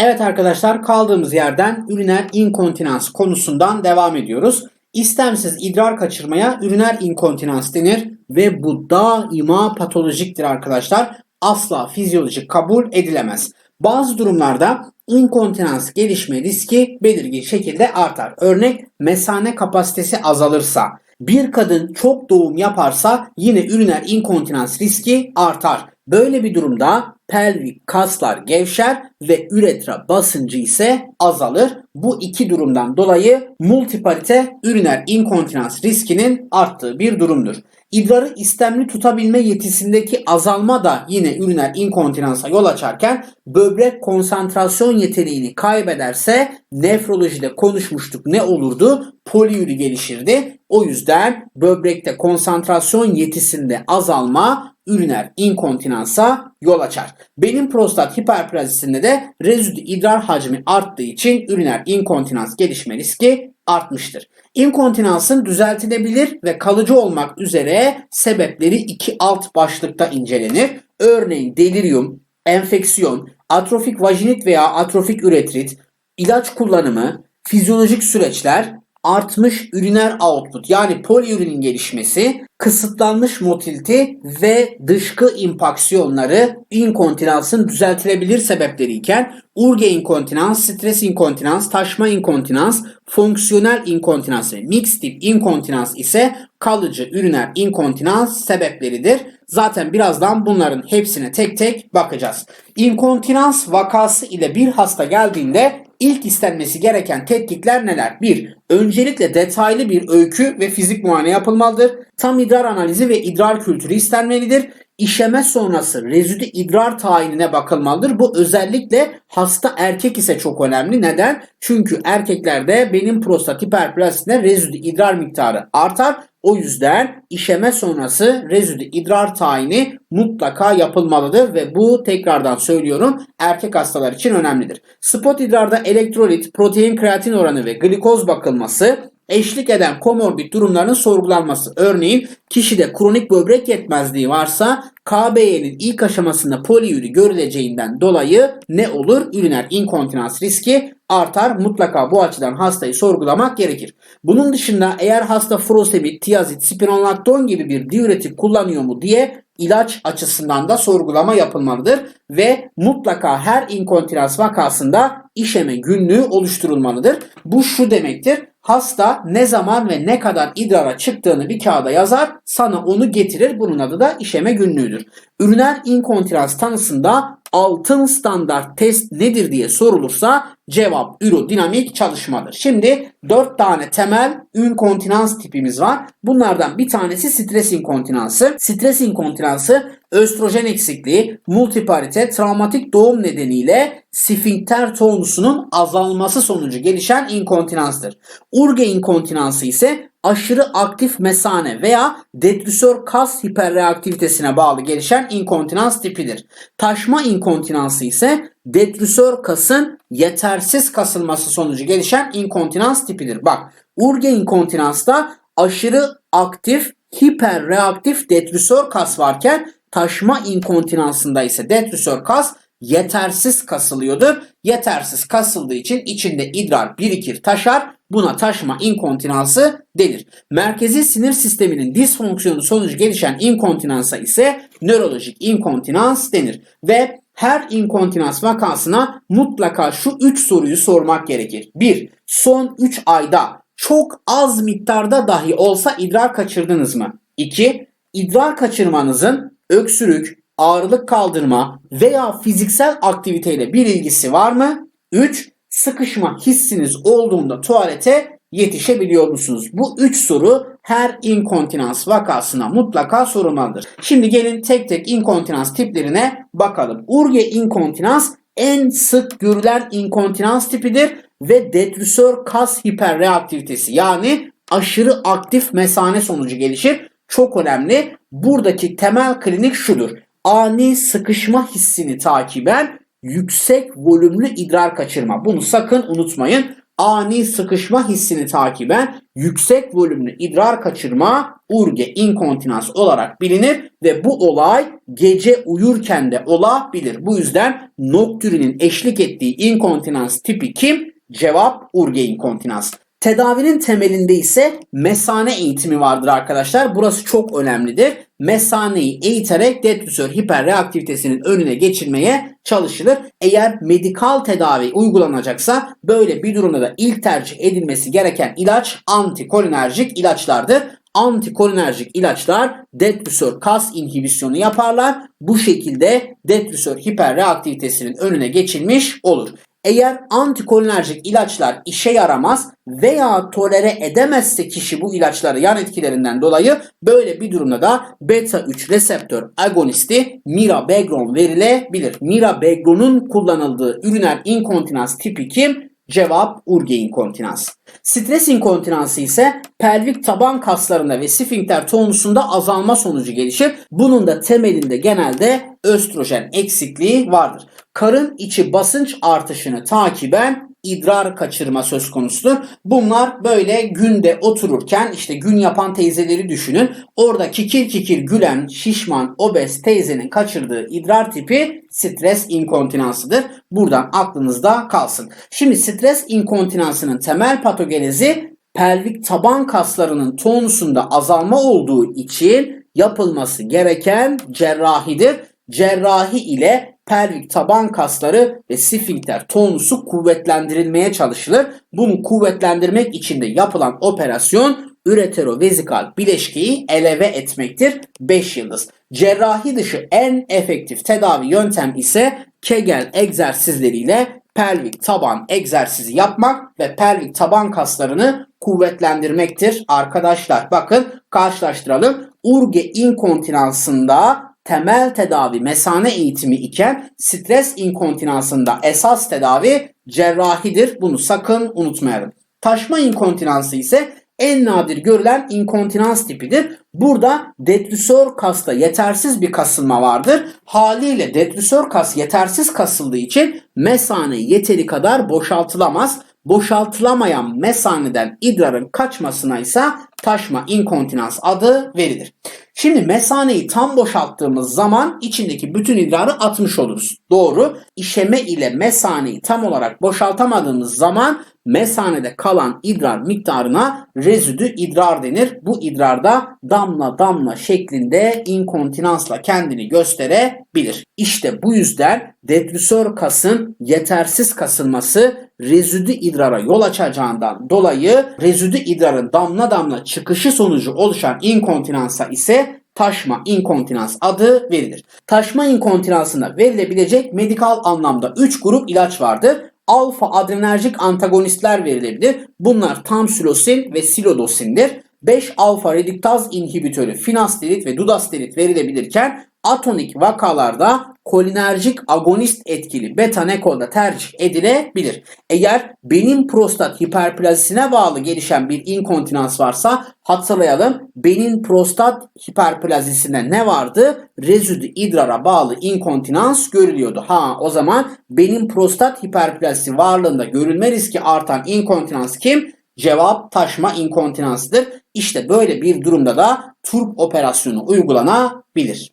Evet arkadaşlar kaldığımız yerden üriner inkontinans konusundan devam ediyoruz. İstemsiz idrar kaçırmaya üriner inkontinans denir ve bu daima patolojiktir arkadaşlar. Asla fizyolojik kabul edilemez. Bazı durumlarda inkontinans gelişme riski belirgin şekilde artar. Örnek mesane kapasitesi azalırsa, bir kadın çok doğum yaparsa yine üriner inkontinans riski artar. Böyle bir durumda pelvik kaslar gevşer ve üretra basıncı ise azalır. Bu iki durumdan dolayı multiparite üriner inkontinans riskinin arttığı bir durumdur. İdrarı istemli tutabilme yetisindeki azalma da yine üriner inkontinansa yol açarken böbrek konsantrasyon yeteneğini kaybederse nefrolojide konuşmuştuk ne olurdu? Poliüri gelişirdi. O yüzden böbrekte konsantrasyon yetisinde azalma üriner inkontinansa yol açar. Benim prostat hiperplazisinde de rezüdü idrar hacmi arttığı için üriner inkontinans gelişme riski artmıştır. İnkontinansın düzeltilebilir ve kalıcı olmak üzere sebepleri iki alt başlıkta incelenir. Örneğin delirium, enfeksiyon, atrofik vajinit veya atrofik üretrit, ilaç kullanımı, fizyolojik süreçler, artmış üriner output yani poliürinin gelişmesi, kısıtlanmış motility ve dışkı impaksiyonları inkontinansın düzeltilebilir sebepleri iken urge inkontinans, stres inkontinans, taşma inkontinans, fonksiyonel inkontinans ve mix tip inkontinans ise kalıcı üriner inkontinans sebepleridir. Zaten birazdan bunların hepsine tek tek bakacağız. İnkontinans vakası ile bir hasta geldiğinde ilk istenmesi gereken tetkikler neler? 1. Öncelikle detaylı bir öykü ve fizik muayene yapılmalıdır. Tam idrar analizi ve idrar kültürü istenmelidir. İşeme sonrası rezüdü idrar tayinine bakılmalıdır. Bu özellikle hasta erkek ise çok önemli. Neden? Çünkü erkeklerde benim prostat hiperplasisinde rezüdü idrar miktarı artar. O yüzden işeme sonrası rezüdü idrar tayini mutlaka yapılmalıdır ve bu tekrardan söylüyorum erkek hastalar için önemlidir. Spot idrarda elektrolit, protein, kreatin oranı ve glikoz bakılması eşlik eden komorbid durumların sorgulanması. Örneğin kişide kronik böbrek yetmezliği varsa KBY'nin ilk aşamasında poliüri görüleceğinden dolayı ne olur? Üriner inkontinans riski artar. Mutlaka bu açıdan hastayı sorgulamak gerekir. Bunun dışında eğer hasta furosemid, tiazit, spironolakton gibi bir diüretik kullanıyor mu diye ilaç açısından da sorgulama yapılmalıdır ve mutlaka her inkontinans vakasında işeme günlüğü oluşturulmalıdır. Bu şu demektir. Hasta ne zaman ve ne kadar idrara çıktığını bir kağıda yazar, sana onu getirir. Bunun adı da işeme günlüğüdür. Üriner inkontinans tanısında altın standart test nedir diye sorulursa cevap ürodinamik çalışmadır. Şimdi 4 tane temel inkontinans tipimiz var. Bunlardan bir tanesi stres inkontinansı. Stres inkontinansı östrojen eksikliği, multiparite, travmatik doğum nedeniyle sfinkter tonusunun azalması sonucu gelişen inkontinanstır. Urge inkontinansı ise aşırı aktif mesane veya detrüsör kas hiperreaktivitesine bağlı gelişen inkontinans tipidir. Taşma inkontinansı ise detrüsör kasın yetersiz kasılması sonucu gelişen inkontinans tipidir. Bak urge inkontinansta aşırı aktif hiperreaktif detrüsör kas varken taşma inkontinansında ise detrüsör kas yetersiz kasılıyordur. Yetersiz kasıldığı için içinde idrar birikir taşar. Buna taşma inkontinansı denir. Merkezi sinir sisteminin disfonksiyonu sonucu gelişen inkontinansa ise nörolojik inkontinans denir. Ve her inkontinans vakasına mutlaka şu 3 soruyu sormak gerekir. 1. Son 3 ayda çok az miktarda dahi olsa idrar kaçırdınız mı? 2. İdrar kaçırmanızın öksürük, ağırlık kaldırma veya fiziksel aktiviteyle bir ilgisi var mı? 3. Sıkışma hissiniz olduğunda tuvalete yetişebiliyor musunuz? Bu 3 soru her inkontinans vakasına mutlaka sorulmalıdır. Şimdi gelin tek tek inkontinans tiplerine bakalım. Urge inkontinans en sık görülen inkontinans tipidir ve detrüsör kas hiperreaktivitesi yani aşırı aktif mesane sonucu gelişir. Çok önemli. Buradaki temel klinik şudur. Ani sıkışma hissini takiben yüksek volümlü idrar kaçırma. Bunu sakın unutmayın. ani sıkışma hissini takiben yüksek volümlü idrar kaçırma urge inkontinans olarak bilinir ve bu olay gece uyurken de olabilir. Bu yüzden noktürinin eşlik ettiği inkontinans tipi kim? Cevap urge inkontinans. Tedavinin temelinde ise mesane eğitimi vardır arkadaşlar. Burası çok önemlidir. Mesaneyi eğiterek detrüsör hiperreaktivitesinin önüne geçilmeye çalışılır. Eğer medikal tedavi uygulanacaksa böyle bir durumda da ilk tercih edilmesi gereken ilaç antikolinerjik ilaçlardır. Antikolinerjik ilaçlar detrüsör kas inhibisyonu yaparlar. Bu şekilde detrüsör hiperreaktivitesinin önüne geçilmiş olur. Eğer antikolinerjik ilaçlar işe yaramaz veya tolere edemezse kişi bu ilaçları yan etkilerinden dolayı böyle bir durumda da beta 3 reseptör agonisti mirabegron verilebilir. Mirabegron'un kullanıldığı üriner inkontinans tipi kim? Cevap urge inkontinans. Stres inkontinansı ise pelvik taban kaslarında ve sfinkter tonusunda azalma sonucu gelişir. Bunun da temelinde genelde östrojen eksikliği vardır. Karın içi basınç artışını takiben idrar kaçırma söz konusudur. Bunlar böyle günde otururken işte gün yapan teyzeleri düşünün. Orada kikir kikir gülen şişman obez teyzenin kaçırdığı idrar tipi stres inkontinansıdır. Buradan aklınızda kalsın. Şimdi stres inkontinansının temel patogenezi pelvik taban kaslarının tonusunda azalma olduğu için yapılması gereken cerrahidir. Cerrahi ile pelvik taban kasları ve sfinkter tonusu kuvvetlendirilmeye çalışılır. Bunu kuvvetlendirmek için de yapılan operasyon üreterovezikal bileşkeyi eleve etmektir. 5 yıldız. Cerrahi dışı en efektif tedavi yöntem ise Kegel egzersizleriyle pelvik taban egzersizi yapmak ve pelvik taban kaslarını kuvvetlendirmektir. Arkadaşlar bakın karşılaştıralım. Urge inkontinansında temel tedavi mesane eğitimi iken stres inkontinansında esas tedavi cerrahidir. Bunu sakın unutmayalım. Taşma inkontinansı ise en nadir görülen inkontinans tipidir. Burada detrüsör kasta yetersiz bir kasılma vardır. Haliyle detrüsör kas yetersiz kasıldığı için mesane yeteri kadar boşaltılamaz. Boşaltılamayan mesaneden idrarın kaçmasına ise taşma inkontinans adı verilir. Şimdi mesaneyi tam boşalttığımız zaman içindeki bütün idrarı atmış oluruz. Doğru. İşeme ile mesaneyi tam olarak boşaltamadığımız zaman mesanede kalan idrar miktarına rezüdü idrar denir. Bu idrarda damla damla şeklinde inkontinansla kendini gösterebilir. İşte bu yüzden detrüsör kasın yetersiz kasılması rezüdü idrara yol açacağından dolayı rezüdü idrarın damla damla çıkışı sonucu oluşan inkontinansa ise taşma inkontinans adı verilir. Taşma inkontinansına verilebilecek medikal anlamda 3 grup ilaç vardır. Alfa adrenerjik antagonistler verilebilir. Bunlar tamsulosin ve silodosindir. 5 alfa rediktaz inhibitörü finasterid ve dudasterid verilebilirken atonik vakalarda kolinerjik agonist etkili beta nekolda tercih edilebilir. Eğer benin prostat hiperplazisine bağlı gelişen bir inkontinans varsa hatırlayalım benin prostat hiperplazisinde ne vardı? Rezüdü idrara bağlı inkontinans görülüyordu. Ha o zaman benin prostat hiperplazisi varlığında görülme riski artan inkontinans kim? Cevap taşma inkontinansıdır. İşte böyle bir durumda da turp operasyonu uygulanabilir.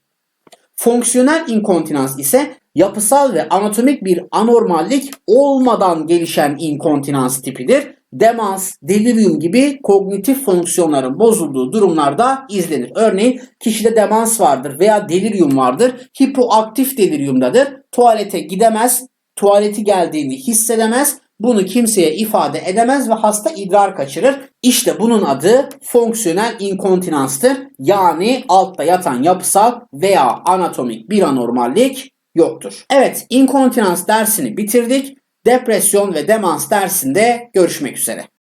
Fonksiyonel inkontinans ise yapısal ve anatomik bir anormallik olmadan gelişen inkontinans tipidir. Demans, delirium gibi kognitif fonksiyonların bozulduğu durumlarda izlenir. Örneğin kişide demans vardır veya delirium vardır. Hipoaktif deliriumdadır. Tuvalete gidemez, tuvaleti geldiğini hissedemez bunu kimseye ifade edemez ve hasta idrar kaçırır. İşte bunun adı fonksiyonel inkontinanstır. Yani altta yatan yapısal veya anatomik bir anormallik yoktur. Evet, inkontinans dersini bitirdik. Depresyon ve demans dersinde görüşmek üzere.